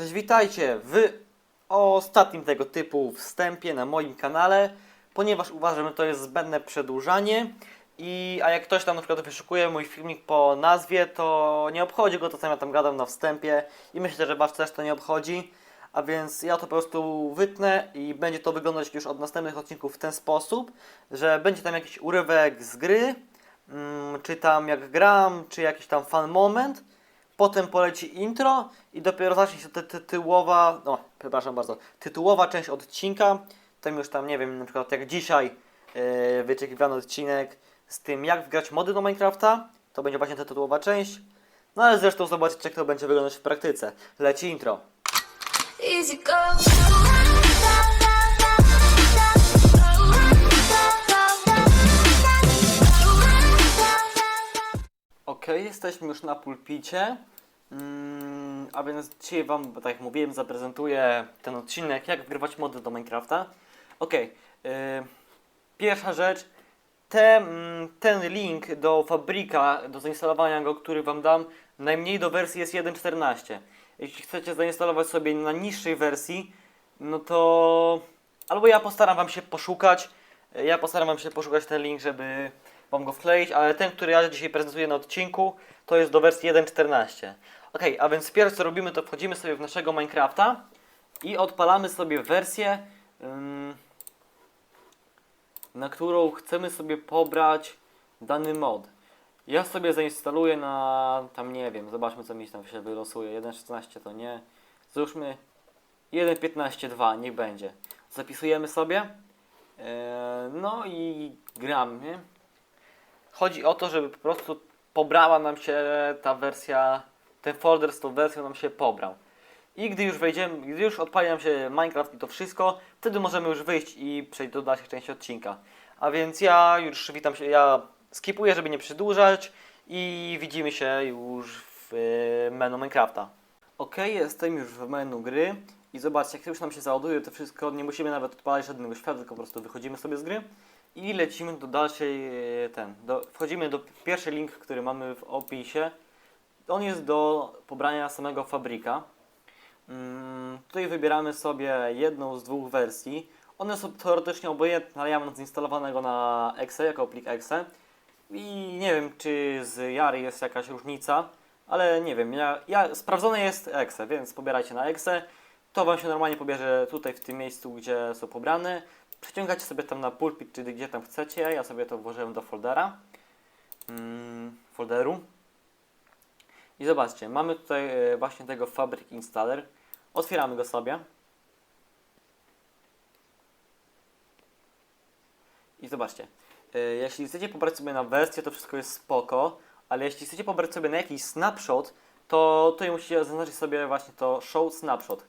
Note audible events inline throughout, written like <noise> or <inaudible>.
Cześć, witajcie w ostatnim tego typu wstępie na moim kanale, ponieważ uważam, że to jest zbędne przedłużanie. I, a jak ktoś tam na przykład wyszukuje mój filmik po nazwie, to nie obchodzi go to, co ja tam gadam na wstępie i myślę, że Was też to nie obchodzi. A więc ja to po prostu wytnę i będzie to wyglądać już od następnych odcinków w ten sposób, że będzie tam jakiś urywek z gry, mm, czy tam jak gram, czy jakiś tam fan moment. Potem poleci intro i dopiero zacznie się ty tytułowa, no przepraszam bardzo, tytułowa część odcinka. Tam już tam, nie wiem, na przykład jak dzisiaj yy, wyczekiwany odcinek z tym jak wgrać mody do Minecrafta. To będzie właśnie ta tytułowa część. No ale zresztą zobaczycie jak to będzie wyglądać w praktyce. Leci intro. Easy go. Jesteśmy już na pulpicie. Mm, a więc dzisiaj Wam, tak jak mówiłem, zaprezentuję ten odcinek, jak wgrywać mody do Minecrafta. Ok, pierwsza rzecz. Te, mm, ten link do fabryka, do zainstalowania go, który Wam dam, najmniej do wersji jest 1.14. Jeśli chcecie zainstalować sobie na niższej wersji, no to albo ja postaram Wam się poszukać, ja postaram Wam się poszukać ten link, żeby Wam go wkleić, ale ten, który ja dzisiaj prezentuję na odcinku, to jest do wersji 1.14. Ok, a więc pierwsze co robimy, to wchodzimy sobie w naszego Minecrafta i odpalamy sobie wersję, na którą chcemy sobie pobrać dany mod. Ja sobie zainstaluję na, tam nie wiem, zobaczmy co mi tam się wylosuje. 1.16 to nie. Załóżmy 1.15.2, niech będzie. Zapisujemy sobie. Eee, no i gramy. Chodzi o to, żeby po prostu pobrała nam się ta wersja, ten folder z tą wersją nam się pobrał. I gdy już wejdziemy, gdy już odpali nam się Minecraft i to wszystko, wtedy możemy już wyjść i przejść do dalszych części odcinka. A więc ja już witam się, ja skipuję, żeby nie przedłużać i widzimy się już w e, menu Minecrafta. Ok, jestem już w menu gry i zobaczcie, jak już nam się załaduje to wszystko, nie musimy nawet odpalać żadnego świata, tylko po prostu wychodzimy sobie z gry i lecimy do dalszej, e, ten, do, wchodzimy do pierwszy link, który mamy w opisie. On jest do pobrania samego fabryka. Mm, tutaj wybieramy sobie jedną z dwóch wersji. One są teoretycznie obojętne, ale ja mam zainstalowanego na exe, jako plik exe. I nie wiem, czy z Jary jest jakaś różnica, ale nie wiem, ja, ja, sprawdzone jest exe, więc pobierajcie na exe. To Wam się normalnie pobierze tutaj w tym miejscu, gdzie są pobrane. Przeciągacie sobie tam na pulpit, czy gdzie tam chcecie. Ja sobie to włożyłem do foldera. Mm, folderu. I zobaczcie, mamy tutaj e, właśnie tego Fabric Installer. Otwieramy go sobie. I zobaczcie, e, jeśli chcecie pobrać sobie na wersję, to wszystko jest spoko, ale jeśli chcecie pobrać sobie na jakiś snapshot, to tutaj musicie zaznaczyć sobie właśnie to Show Snapshot.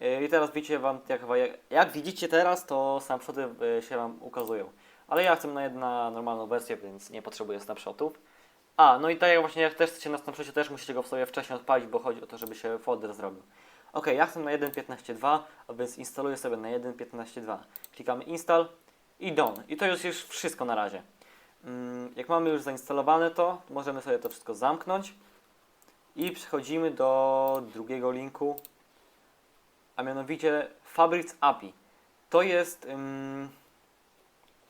E, I teraz widzicie wam, jak, jak widzicie teraz, to snapshoty e, się wam ukazują. Ale ja chcę na jedna normalną wersję, więc nie potrzebuję snapshotów. A, no i tak jak właśnie jak też chcecie na snapshocie, też musicie go w sobie wcześniej odpalić, bo chodzi o to, żeby się folder zrobił. Ok, ja chcę na 1.15.2, a więc instaluję sobie na 1.15.2. Klikamy install i done. I to już już wszystko na razie. Mm, Jak mamy już zainstalowane to, możemy sobie to wszystko zamknąć i przechodzimy do drugiego linku, a mianowicie Fabrics API. To jest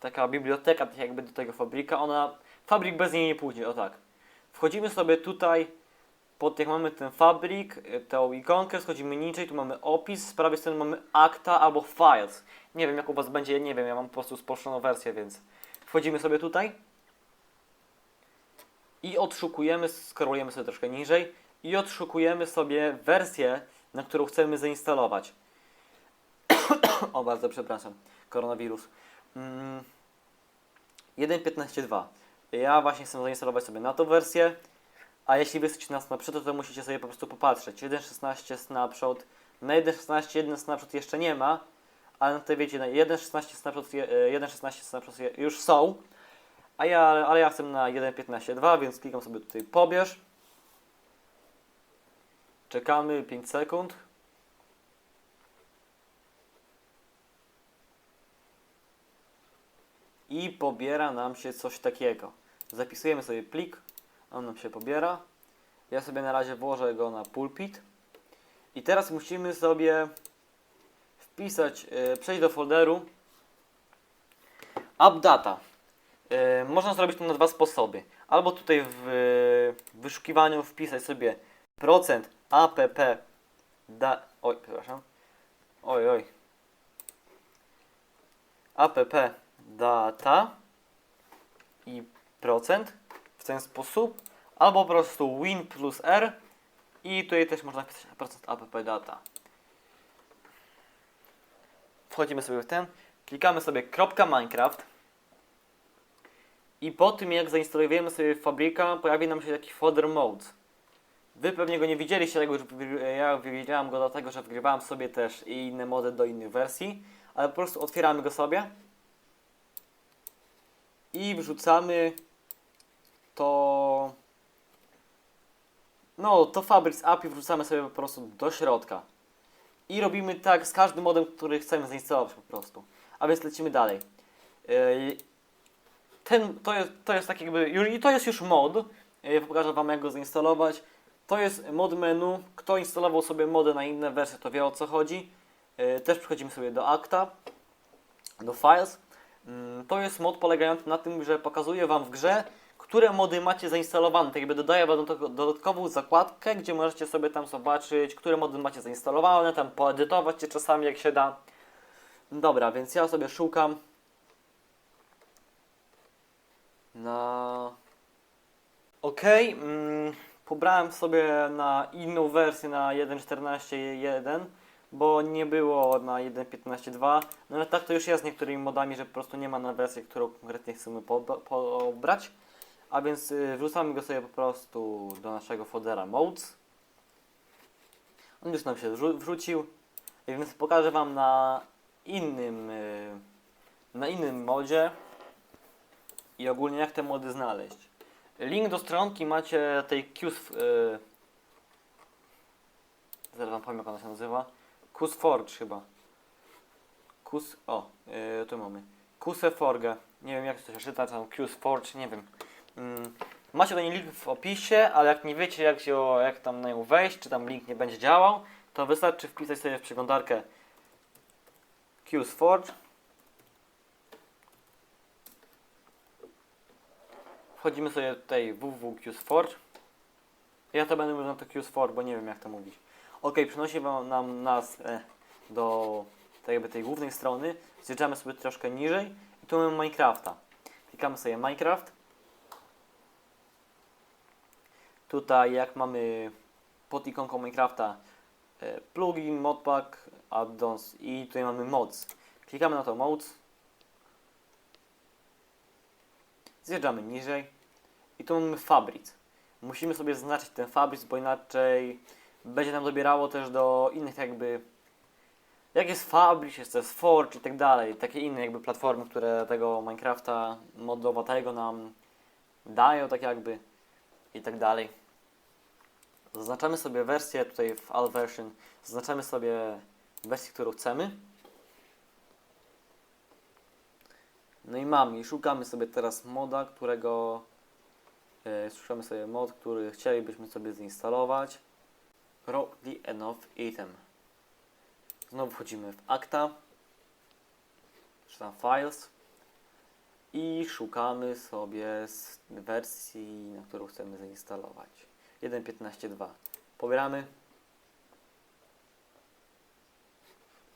taka biblioteka, tak jakby do tego fabryka. Ona, fabryk bez niej nie pójdzie, o tak. Wchodzimy sobie tutaj, pod jak mamy ten fabryk, y, tą ikonkę, schodzimy niżej, tu mamy opis, z prawej strony mamy akta albo files. Nie wiem jak u Was będzie, nie wiem, ja mam po prostu spolszczoną wersję, więc wchodzimy sobie tutaj i odszukujemy, skrolujemy sobie troszkę niżej i odszukujemy sobie wersję, na którą chcemy zainstalować. <coughs> o, bardzo przepraszam, koronawirus. Mm, 1.15.2. Ja właśnie chcę zainstalować sobie na tą wersję, a jeśli wy chcecie na snapshot, to musicie sobie po prostu popatrzeć. 1.16 snapshot, na 1.16 jeden snapshot jeszcze nie ma, ale na tej wiecie, na 1.16 snapshot, je- e, 1.16 snapshot już są, a ja, ale ja chcę na 1.15.2, więc klikam sobie tutaj pobierz. Czekamy 5 sekund. I pobiera nam się coś takiego. Zapisujemy sobie plik, on nam się pobiera. Ja sobie na razie włożę go na pulpit. I teraz musimy sobie wpisać, e, przejść do folderu AppData. E, Można zrobić to na dwa sposoby. Albo tutaj w e, wyszukiwaniu wpisać sobie procent app da, oj, przepraszam. Oj, oj. app data i procent w ten sposób. Albo po prostu win plus r i tutaj też można wpisać procent app data. Wchodzimy sobie w ten, klikamy sobie kropka Minecraft i po tym jak zainstalujemy sobie fabryka pojawi nam się taki folder mode. Wy pewnie go nie widzieliście, tego, że ja widziałam go dlatego, że wgrywałem sobie też inne mody do innych wersji, ale po prostu otwieramy go sobie i wrzucamy to no to Fabrics API wrzucamy sobie po prostu do środka. I robimy tak z każdym modem, który chcemy zainstalować po prostu. A więc lecimy dalej. Yy, Ten, to, jest, to jest tak jakby, i to jest już mod. Yy, Pokażę Wam jak go zainstalować. To jest mod menu. Kto instalował sobie mody na inne wersje, to wie o co chodzi. Yy, Też przechodzimy sobie do Acta, do Files. Mm, To jest mod polegający na tym, że pokazuje Wam w grze, które mody macie zainstalowane. Tak jakby dodaje Wam dodatkową zakładkę, gdzie możecie sobie tam zobaczyć, które mody macie zainstalowane, tam poedytować je czasami jak się da. Dobra, więc ja sobie szukam na... Ok, mm, pobrałem sobie na inną wersję na 1.14.1, bo nie było na 1.15.2. No ale tak to już jest z niektórymi modami, że po prostu nie ma na wersję, którą konkretnie chcemy pobrać. A więc y, wrzucamy go sobie po prostu do naszego foldera modes. On już nam się wrzu- wrzucił. Więc pokażę Wam na innym, y, na innym modzie i ogólnie jak te mody znaleźć. Link do stronki macie tej Qs... Y, zaraz Wam powiem jak ona się nazywa. Qsforge chyba. Qs... O, y, tu mamy. Qsforge. Nie wiem jak to się czyta, tam Qsforge, nie wiem. Mm, Macie do niej link w opisie, ale jak nie wiecie jak, się, jak tam na nią wejść, czy tam link nie będzie działał, to wystarczy wpisać sobie w przeglądarkę QSforge. Wchodzimy sobie tutaj www.qsforge. Ja to będę mówił na to QSforge, bo nie wiem jak to mówić. Ok, przenosi nam nas e, do tak jakby tej głównej strony. Zjeżdżamy sobie troszkę niżej i tu mamy Minecrafta. Klikamy sobie Minecraft. Tutaj jak mamy pod ikonką Minecrafta e, plugin, modpack, addons i tutaj mamy mods. Klikamy na to mods. Zjeżdżamy niżej i tu mamy fabric. Musimy sobie zaznaczyć ten fabric, bo inaczej będzie nam dobierało też do innych jakby jak jest Fabric, jest też Forge i tak dalej, takie inne jakby platformy, które tego Minecrafta modowatego nam dają tak jakby i tak dalej. Zaznaczamy sobie wersję tutaj w all version, zaznaczamy sobie wersję, którą chcemy. No i mamy, szukamy sobie teraz moda, którego e, szukamy sobie mod, który chcielibyśmy sobie zainstalować. Rockly enough item. Znowu wchodzimy w Acta, czy Files i szukamy sobie z wersji, na którą chcemy zainstalować. 1.15.2. Pobieramy.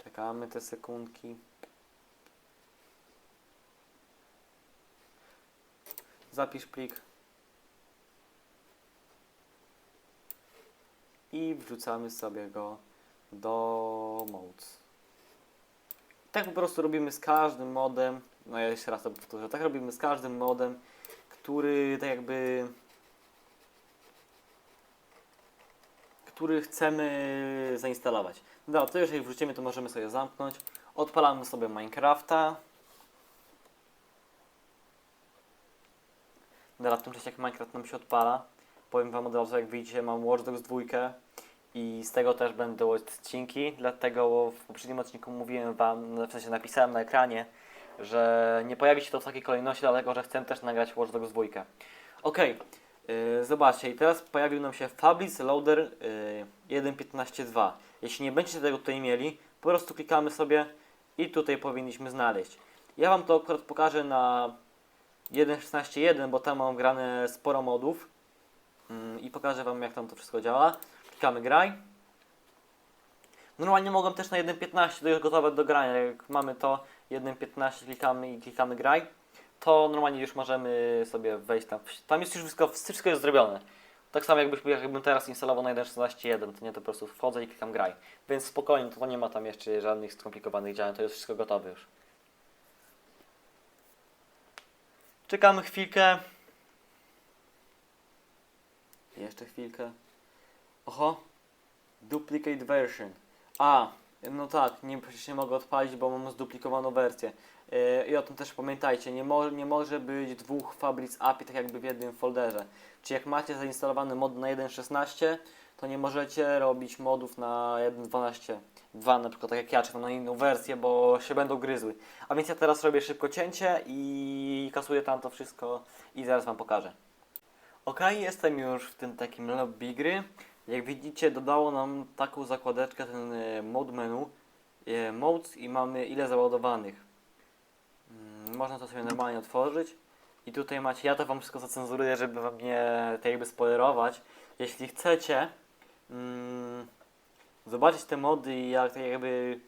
Czekamy te sekundki. Zapisz plik. I wrzucamy sobie go do modes. Tak po prostu robimy z każdym modem. No ja jeszcze raz to powtórzę. Tak robimy z każdym modem, który tak jakby który chcemy zainstalować. No to jeżeli wrzucimy, to możemy sobie zamknąć. Odpalamy sobie Minecrafta. Dobra, w tym czasie jak Minecraft nam się odpala, powiem Wam od razu, jak widzicie, mam Watch Dogs 2 i z tego też będą odcinki, dlatego w poprzednim odcinku mówiłem Wam, w sensie napisałem na ekranie, że nie pojawi się to w takiej kolejności, dlatego że chcę też nagrać Watch Dogs 2. Ok, Yy, zobaczcie, i teraz pojawił nam się Fabric Loader yy, 1.15.2. Jeśli nie będziecie tego tutaj mieli, po prostu klikamy sobie i tutaj powinniśmy znaleźć. Ja Wam to akurat pokażę na 1.16.1, bo tam mam grane sporo modów i pokażę Wam jak tam to wszystko działa. Klikamy graj. Normalnie mogłem też na 1.15, to jest gotowe do grania. Jak mamy to 1.15 klikamy i klikamy graj, to normalnie już możemy sobie wejść tam. Tam jest już wszystko, wszystko jest zrobione. Tak samo jakbyśmy, jakbym teraz instalował na 1.16.1, to nie, to po prostu wchodzę i klikam graj. Więc spokojnie, to nie ma tam jeszcze żadnych skomplikowanych działań, to jest wszystko gotowe już. Czekamy chwilkę. Jeszcze chwilkę. Oho. Duplicate version. A, no tak, nie, przecież nie mogę odpalić, bo mam zduplikowaną wersję. Yy, I o tym też pamiętajcie, nie, mo nie może być dwóch Fabric API tak jakby w jednym folderze. Czy jak macie zainstalowany mod na 1.16, to nie możecie robić modów na 1.12. 2 na przykład, tak jak ja, czy na inną wersję, bo się będą gryzły. A więc ja teraz robię szybko cięcie i kasuję tam to wszystko i zaraz Wam pokażę. Ok, jestem już w tym takim lobby gry. Jak widzicie, dodało nam taką zakładeczkę, ten e, mod menu, e, modes i mamy ile załadowanych. Mm, Można to sobie normalnie otworzyć. I tutaj macie, ja to wam wszystko zacenzuruję, żeby wam nie tak jakby spoilerować. Jeśli chcecie mm, zobaczyć te mody i jak jakby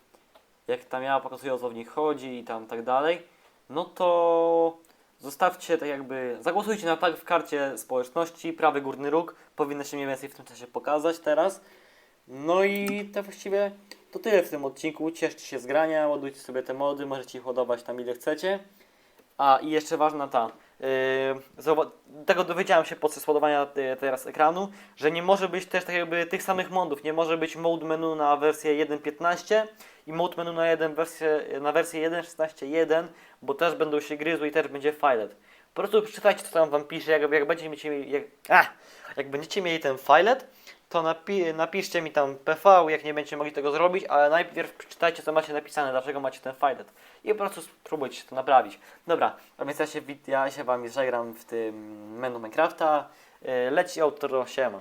jak tam ja pokazuję o co w nich chodzi i tam tak dalej, no to zostawcie tak jakby, zagłosujcie na tak w karcie społeczności, prawy górny róg, powinno się mniej więcej w tym czasie pokazać teraz. No i to właściwie to tyle w tym odcinku. Cieszcie się z grania, ładujcie sobie te mody, możecie ich ładować tam ile chcecie. A i jeszcze ważna ta. Yy, tego dowiedziałem się podczas ładowania y, teraz ekranu, że nie może być też tak jakby tych samych modów. Nie może być mode menu na wersję 1.15 i mode menu na, jeden wersję, na wersję 1.16.1, bo też będą się gryzły i też będzie filet. Po prostu przeczytajcie, co tam wam pisze, jak, jak będziecie mieli, jak, a, jak będziecie mieli ten filet, to napi napiszcie mi tam PV, jak nie będziecie mogli tego zrobić, ale najpierw przeczytajcie, co macie napisane, dlaczego macie ten filet. I po prostu spróbujcie to naprawić. Dobra, a więc ja się, ja się wam żegnam w tym menu Minecrafta. Yy, Leci outro, siema.